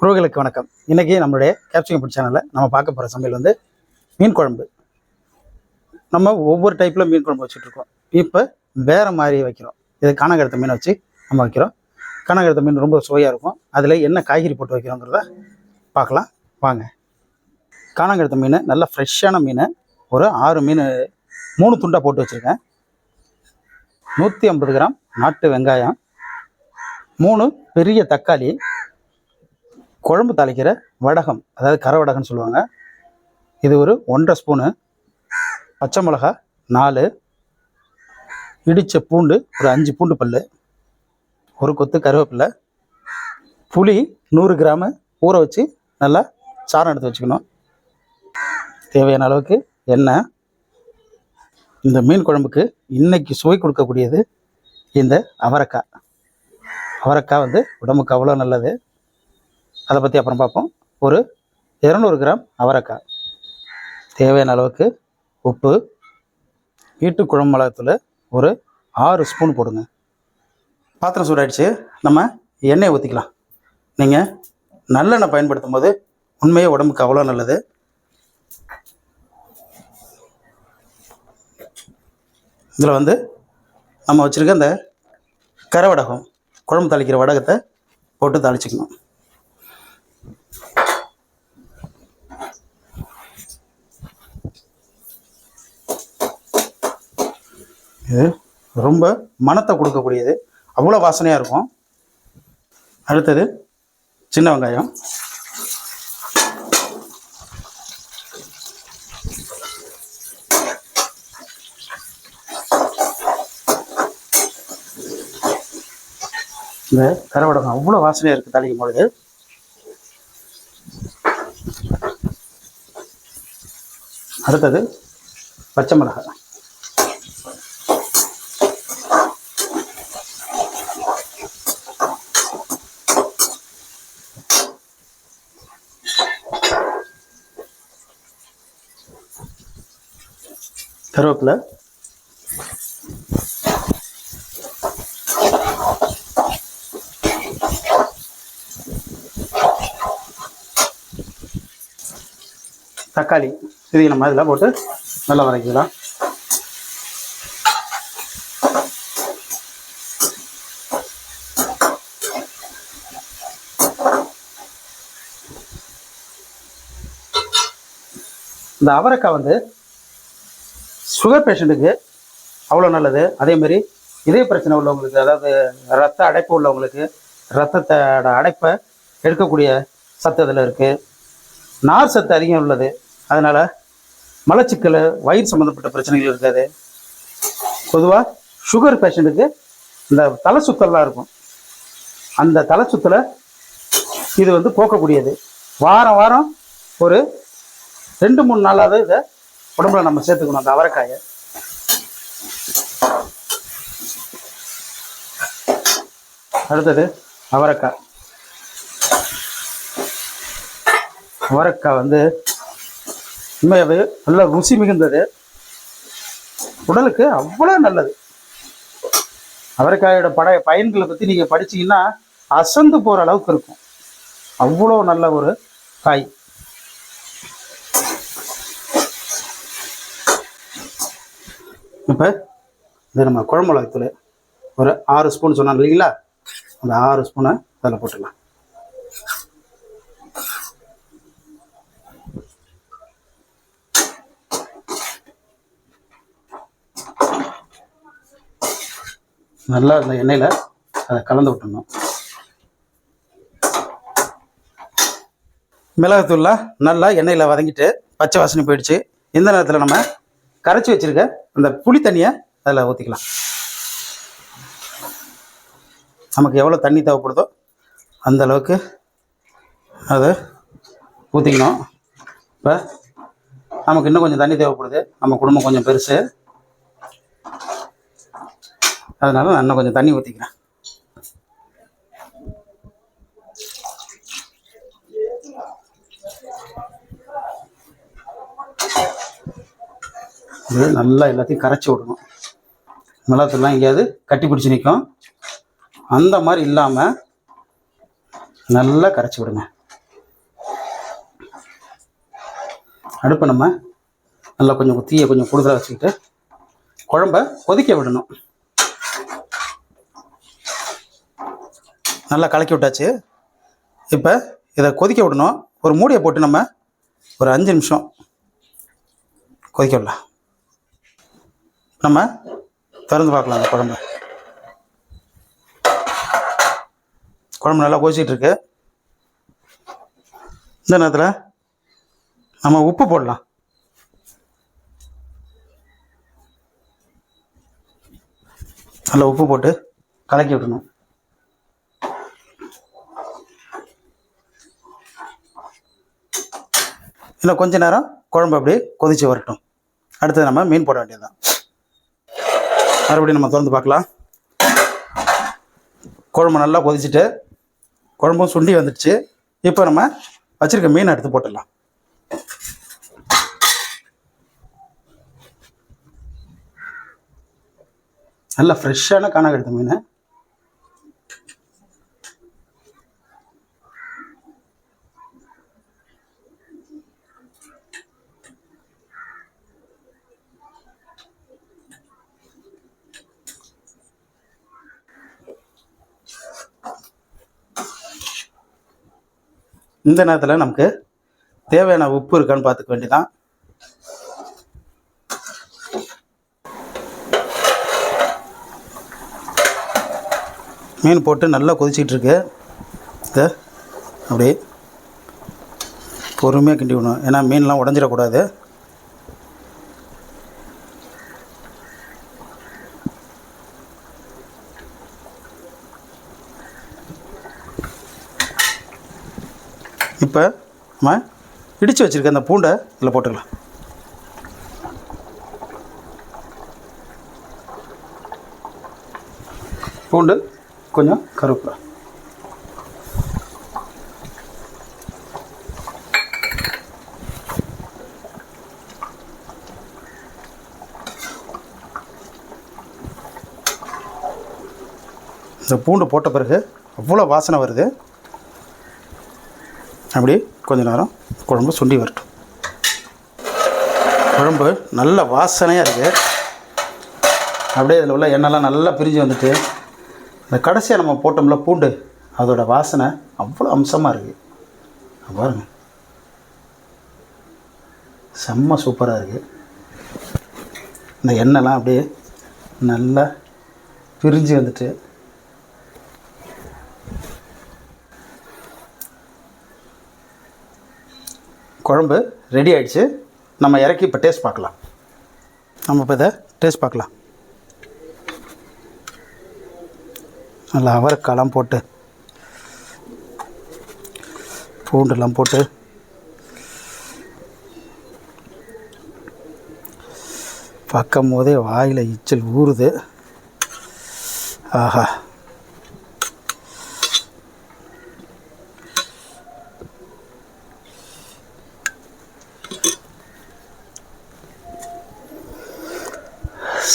உறவுகளுக்கு வணக்கம். இன்றைக்கி நம்மளுடைய கேப்சிகம் பிடிச்ச சேனலில் நம்ம பார்க்க போகிற சமையல் வந்து மீன் குழம்பு. நம்ம ஒவ்வொரு டைப்பில் மீன் குழம்பு வச்சுட்ருக்கோம் இப்போ வேறு மாதிரி வைக்கிறோம். இது காணகருத்த மீன் வச்சு நம்ம வைக்கிறோம். காணகருத்த மீன் ரொம்ப சுவையாக இருக்கும். அதில் என்ன காய்கறி போட்டு வைக்கிறோங்கிறத பார்க்கலாம். வாங்க. காணாங்கழுத்த மீன் நல்லா ஃப்ரெஷ்ஷான மீன் ஒரு ஆறு மீன் மூணு துண்டாக போட்டு வச்சுருக்கேன். நூற்றி ஐம்பது கிராம் நாட்டு வெங்காயம் மூணு பெரிய தக்காளி குழம்பு தாளிக்கிற வடகம் அதாவது கரை வடகம்னு சொல்லுவாங்க. இது ஒரு ஒன்றரை ஸ்பூனு பச்சை மிளகா நாலு இடித்த பூண்டு ஒரு அஞ்சு பூண்டு பல் ஒரு கொத்து கருவேப்பிலை புளி நூறு கிராமு ஊற வச்சு நல்லா சாரம் எடுத்து வச்சுக்கணும். தேவையான அளவுக்கு எண்ணெய். இந்த மீன் குழம்புக்கு இன்றைக்கி சுவை கொடுக்கக்கூடியது இந்த அவரைக்காய். அவரைக்காய் வந்து உடம்புக்கு அவ்வளோ நல்லது. அதை பற்றி அப்புறம் பார்ப்போம். ஒரு இரநூறு கிராம் அவரைக்காய். தேவையான அளவுக்கு உப்பு வீட்டு குழம்பு மிளகத்தில் ஒரு ஆறு ஸ்பூன் போடுங்க. பாத்திரம் சூடாயிடுச்சு. நம்ம எண்ணெயை ஊற்றிக்கலாம் நீங்கள் நல்லெண்ணெய் பயன்படுத்தும் போது உண்மையாக உடம்புக்கு அவ்வளோ நல்லது. இதில் வந்து நம்ம வச்சுருக்க அந்த கரை வடகம் குழம்பு தாளிக்கிற வடகத்தை போட்டு தாளிச்சுக்கணும். இது ரொம்ப மனத்தை கொடுக்கக்கூடியது. அவ்வளோ வாசனையாக இருக்கும். அடுத்தது சின்ன வெங்காயம். இந்த கரவடகம் அவ்வளோ வாசனையாக இருக்குது தாளிக்கும் பொழுது. அடுத்தது பச்சை மிளகாய். கருவேப்பிலை. தக்காளி இதையும் நம்ம இதில் போட்டு நல்லா வதக்கிக்கலாம். இந்த அவரைக்காய் வந்து சுகர் பேஷண்ட்டுக்கு அவ்வளோ நல்லது. அதேமாதிரி இதய பிரச்சனை உள்ளவங்களுக்கு அதாவது ரத்த அடைப்பு உள்ளவங்களுக்கு ரத்தத்தோட அடைப்பை எடுக்கக்கூடிய சத்து அதில் இருக்குது நார் சத்து அதிகம் உள்ளது. அதனால் மலச்சிக்கல் வயிறு சம்மந்தப்பட்ட பிரச்சனைகள் இருக்காது. பொதுவாக சுகர் பேஷண்ட்டுக்கு இந்த தலை சுத்தல்லாம் இருக்கும். அந்த தலை சுத்தலை இது வந்து போக்கக்கூடியது. வாரம் வாரம் ஒரு ரெண்டு மூணு நாளாவது இதை உடம்புல நம்ம சேர்த்துக்கணும் அந்த அவரைக்காயை. அடுத்தது அவரைக்காய். அவரைக்காய் வந்து உண்மையாகவே நல்ல ருசி மிகுந்தது. உடலுக்கு அவ்வளோ நல்லது. அவரைக்காயோட பட பயன்களை பற்றி நீங்கள் படிச்சீங்கன்னா அசந்து போகிற அளவுக்கு இருக்கும். அவ்வளோ நல்ல ஒரு காய். இப்போ இது நம்ம குழம்பு மிளகாத்தூள் ஒரு ஆறு ஸ்பூன் சொன்னாங்க இல்லைங்களா? அந்த ஆறு ஸ்பூனை அதில் போட்டுக்கலாம். நல்லா அந்த எண்ணெயில் அதை கலந்து விட்டுடணும். மிளகாத்தூள்லாம் நல்லா எண்ணெயில் வதங்கிட்டு பச்சை வாசனை போயிடுச்சு. இந்த நேரத்தில் நம்ம கரைச்சி வச்சிருக்க அந்த புளி தண்ணியை அதில் ஊற்றிக்கலாம் நமக்கு எவ்வளோ தண்ணி தேவைப்படுதோ அந்த அளவுக்கு அதை ஊற்றிக்கணும் இப்போ நமக்கு இன்னும் கொஞ்சம் தண்ணி தேவைப்படுது. நம்ம குடும்பம் கொஞ்சம் பெருசு. அதனால நான் இன்னும் கொஞ்சம் தண்ணி ஊற்றிக்கிறேன் இது நல்லா எல்லாத்தையும் கரைச்சி விடணும். மிளகாத்தூள்லாம் எங்கேயாவது கட்டி பிடிச்சி நிற்கும். அந்த மாதிரி இல்லாமல் நல்லா கரைச்சி விடுங்க. அடுப்பை நம்ம நல்லா கொஞ்சம் தீயை கொஞ்சம் கூடுதலாக வச்சுக்கிட்டு குழம்ப கொதிக்க விடணும். நல்லா கலக்கி விட்டாச்சு. இப்போ இதை கொதிக்க விடணும். ஒரு மூடியை போட்டு நம்ம ஒரு அஞ்சு நிமிஷம் கொதிக்க விடலாம். நம்ம திறந்து பார்க்கலாம் அந்த குழம்பு. குழம்பு நல்லா கொதிச்சிட்டு இருக்கு இந்த நேரத்தில் நம்ம உப்பு போடலாம். நல்லா உப்பு போட்டு கலக்கி விடணும். இன்னும் கொஞ்ச நேரம் குழம்பு அப்படியே கொதிச்சு வரட்டும். அடுத்தது நம்ம மீன் போட வேண்டியதுதான். மறுபடியும் நம்ம திறந்து பார்க்கலாம். குழம்பு நல்லா கொதிச்சுட்டு குழம்பும் சுண்டி வந்துடுச்சு. இப்போ நம்ம வச்சிருக்க மீனை எடுத்து போட்டுடலாம். நல்லா ஃப்ரெஷ்ஷான காணாங்கடுத்த மீன். இந்த நேரத்தில் நமக்கு தேவையான உப்பு இருக்கான்னு பார்த்துக்க வேண்டியதான் மீன் போட்டு நல்லா கொதிச்சிட்டு இருக்கு. இதை அப்படியே பொறுமையாக கிண்டி விடணும். ஏன்னா மீன்லாம் உடஞ்சிடக்கூடாது. இப்போ நம்ம இடித்து வச்சுருக்க அந்த பூண்டை இதில் போட்டுக்கலாம். பூண்டு கொஞ்சம் கருவேப்பிலை இந்த பூண்டு போட்ட பிறகு அவ்வளோ வாசனை வருது. அப்படியே கொஞ்ச நேரம் குழம்பு சுண்டி வரட்டும். குழம்பு நல்ல வாசனையாக இருக்குது அப்படியே இதில் உள்ள எண்ணெய்லாம் நல்லா பிரிஞ்சு வந்துட்டு இந்த கடைசியாக நம்ம போட்டோம்ல பூண்டு அதோட வாசனை அவ்வளோ அம்சமாக இருக்குது பாருங்க. செம்ம சூப்பராக இருக்குது இந்த எண்ணெய்லாம் அப்படியே நல்லா பிரிஞ்சு வந்துட்டு குழம்பு ரெடி ஆகிடுச்சு நம்ம இறக்கி இப்போ டேஸ்ட் பார்க்கலாம். நம்ம இப்போ இதை டேஸ்ட் பார்க்கலாம். நல்லா அவரைக்காலாம் போட்டு பூண்டெல்லாம் போட்டு பார்க்கும் போதே வாயில் இச்சல் ஊறுது. ஆஹா.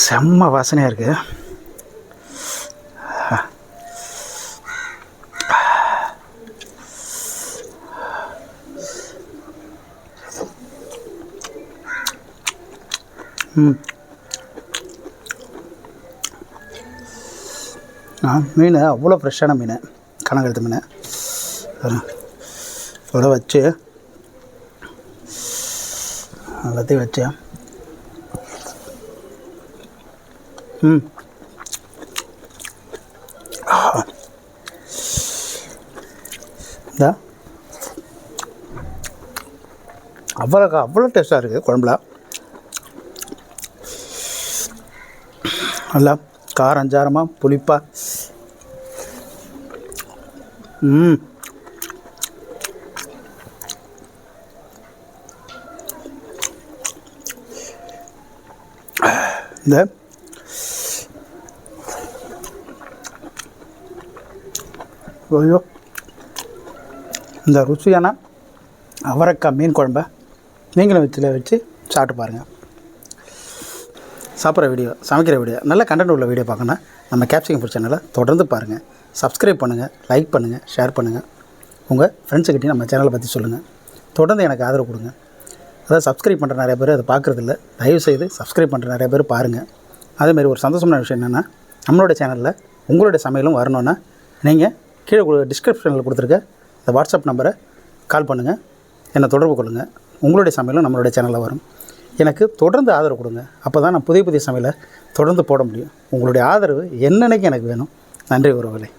செம்ம வாசனையாக இருக்குது ஆ மீன் அவ்வளோ ஃப்ரெஷ்ஷான மீன். கணக்கெடுத்த மீன். இவ்வளோ வச்சு எல்லாத்தையும் வச்சு ம் Hmm. இந்த. அவ்வளோ அவ்வளோ டேஸ்ட்டாக இருக்குது குழம்புல. நல்லா காரம் சாரமாக புளிப்பா. ம். இந்த ஐயோ இந்த ருசியான அவரைக்காய் மீன் குழம்ப நீங்களும் வச்சில் வச்சு சாப்பிட்டு பாருங்கள் சாப்பிட்ற வீடியோ சமைக்கிற வீடியோ நல்ல கண்டென்ட் உள்ள வீடியோ பார்க்கணுன்னா நம்ம கேப்சிகம் ஃபுட் சேனலை தொடர்ந்து பாருங்கள் சப்ஸ்கிரைப் பண்ணுங்கள் லைக் பண்ணுங்கள் ஷேர் பண்ணுங்கள் உங்கள் ஃப்ரெண்ட்ஸுக்கிட்டையும் நம்ம சேனலை பற்றி சொல்லுங்கள் தொடர்ந்து எனக்கு ஆதரவு கொடுங்க. அதாவது சப்ஸ்கிரைப் பண்ணுற நிறைய பேர் அதை பார்க்குறதில்ல. தயவுசெய்து சப்ஸ்கிரைப் பண்ணுற நிறைய பேர் பாருங்கள் அதேமாரி ஒரு சந்தோஷமான விஷயம் என்னென்னா நம்மளோட சேனலில் உங்களுடைய சமையலும் வரணுன்னா நீங்கள் கீழே டிஸ்கிரிப்ஷனில் கொடுத்துருக்க இந்த வாட்ஸ்அப் நம்பரை கால் பண்ணுங்கள் என்னை தொடர்பு கொள்ளுங்கள் உங்களுடைய சமையலும் நம்மளுடைய சேனலில் வரும். எனக்கு தொடர்ந்து ஆதரவு கொடுங்க. அப்போ தான் நான் புதிய புதிய சமையலை தொடர்ந்து போட முடியும். உங்களுடைய ஆதரவு என்னென்னைக்கு எனக்கு வேணும்? நன்றி உறவுகளே.